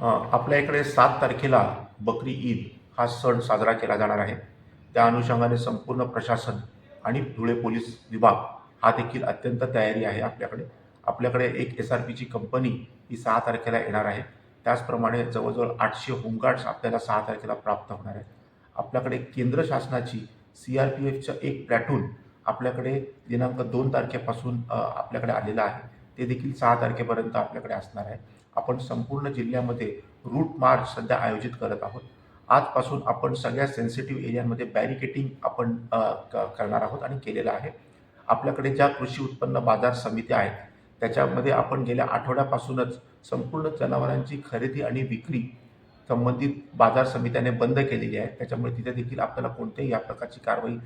आपल्या इकडे सात तारखेला बकरी ईद हा सण साजरा केला जाणार आहे. त्या अनुषंगाने संपूर्ण प्रशासन आणि धुळे पोलीस विभाग हा देखील अत्यंत तयारी आहे आपल्याकडे. आपल्याकडे एक एस आर पीची कंपनी ही सहा तारखेला येणार आहे. त्याचप्रमाणे जवळजवळ आठशे होमगार्ड्स आपल्याला सहा तारखेला प्राप्त होणार आहेत. आपल्याकडे केंद्र शासनाची सी आर पी एफचं एक प्लॅटून आपल्याकडे दिनांक दोन तारखेपासून आपल्याकडे आलेलं आहे. ते देखील सहा तारखेपर्यंत आपल्याकडे असणार आहे. आपण संपूर्ण जिल्ह्यामध्ये रूट मार्च सध्या आयोजित करत आहोत. आजपासून आपण सगळ्या सेन्सिटिव्ह एरियांमध्ये बॅरिकेटिंग आपण क- करणार आहोत आणि केलेलं आहे. आपल्याकडे ज्या कृषी उत्पन्न बाजार समित्या आहेत त्याच्यामध्ये आपण गेल्या आठवड्यापासूनच संपूर्ण जनावरांची खरेदी आणि विक्री संबंधित बाजार समित्याने बंद केलेली आहे. त्याच्यामुळे तिथे देखील आपल्याला कोणत्याही या प्रकारची कारवाई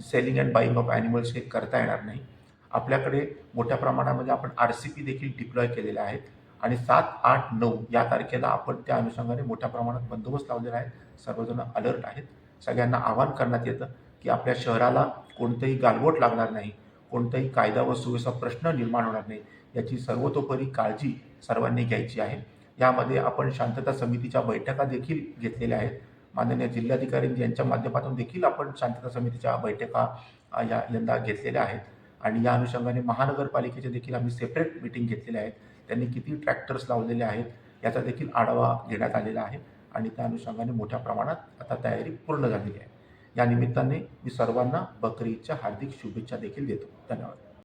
selling and buying of animals हे करता येणार नाही. आपल्याकडे मोठ्या प्रमाणामध्ये आपण आर सी पी देखील डिप्लॉय केलेल्या आहेत. आणि सात आठ नऊ या तारखेला आपण त्या अनुषंगाने मोठ्या प्रमाणात बंदोबस्त लावलेला आहे. सर्वजण अलर्ट आहेत. सगळ्यांना आवाहन करण्यात येतं की आपल्या शहराला कोणतंही गालबोट लागणार नाही कोणताही कायदा व सुव्यवस्था प्रश्न निर्माण होणार नाही याची सर्वतोपरी काळजी सर्वांनी घ्यायची आहे. यामध्ये आपण शांतता समितीच्या बैठका देखील घेतलेल्या आहेत. माननीय जिल्हाधिकारी यांच्या माध्यमातून देखील आपण शांतता समितीच्या बैठका या यंदा घेतलेल्या आहेत. आणि या अनुषंगाने महानगरपालिकेचे देखील आम्ही सेपरेट मिटिंग घेतलेल्या आहेत. त्यांनी किती ट्रॅक्टर्स लावलेले आहेत याचा देखील आढावा घेण्यात आलेला आहे. आणि त्या अनुषंगाने मोठ्या प्रमाणात आता तयारी पूर्ण झालेली आहे. या निमित्ताने मी सर्वांना बकरी ईदच्या हार्दिक शुभेच्छा देखील देतो. धन्यवाद.